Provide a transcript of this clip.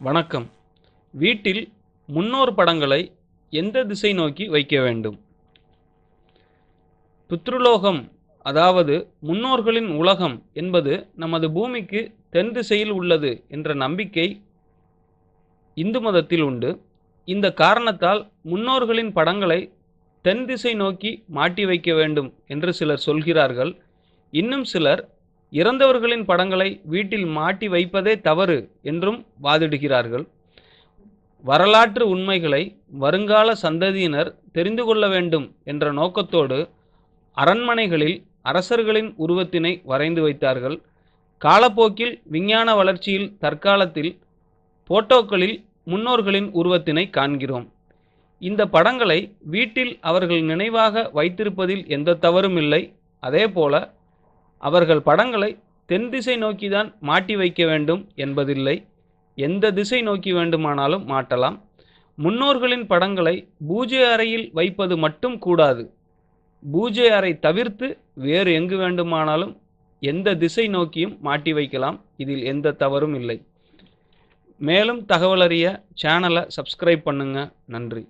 வணக்கம். வீட்டில் முன்னோர் படங்களை எந்த திசை நோக்கி வைக்க வேண்டும்? பித்ருலோகம் அதாவது முன்னோர்களின் உலகம் என்பது நமது பூமிக்கு தென் திசையில் உள்ளது என்ற நம்பிக்கை இந்து மதத்தில் உண்டு. இந்த காரணத்தால் முன்னோர்களின் படங்களை தென் திசை நோக்கி மாட்டி வைக்க வேண்டும் என்று சிலர் சொல்கிறார்கள். இன்னும் சிலர் இறந்தவர்களின் படங்களை வீட்டில் மாட்டி வைப்பதே தவறு என்றும் வாதிடுகிறார்கள். வரலாற்று உண்மைகளை வருங்கால சந்ததியினர் தெரிந்து கொள்ள வேண்டும் என்ற நோக்கத்தோடு அரண்மனைகளில் அரசர்களின் உருவத்தினை வரைந்து வைத்தார்கள். காலப்போக்கில் விஞ்ஞான வளர்ச்சியில் தற்காலத்தில் போட்டோக்களில் முன்னோர்களின் உருவத்தினை காண்கிறோம். இந்த படங்களை வீட்டில் அவர்கள் நினைவாக வைத்திருப்பதில் எந்த தவறும் இல்லை. அதேபோல அவர்கள் படங்களை தென் திசை நோக்கிதான் மாட்டி வைக்க வேண்டும் என்பதில்லை. எந்த திசை நோக்கி வேண்டுமானாலும் மாட்டலாம். முன்னோர்களின் படங்களை பூஜை அறையில் வைப்பது மட்டும் கூடாது. பூஜை அறை தவிர்த்து வேறு எங்கு வேண்டுமானாலும் எந்த திசை நோக்கியும் மாட்டி வைக்கலாம். இதில் எந்த தவறும் இல்லை. மேலும் தகவல் அறிய சேனலை சப்ஸ்கிரைப் பண்ணுங்கள் நன்றி.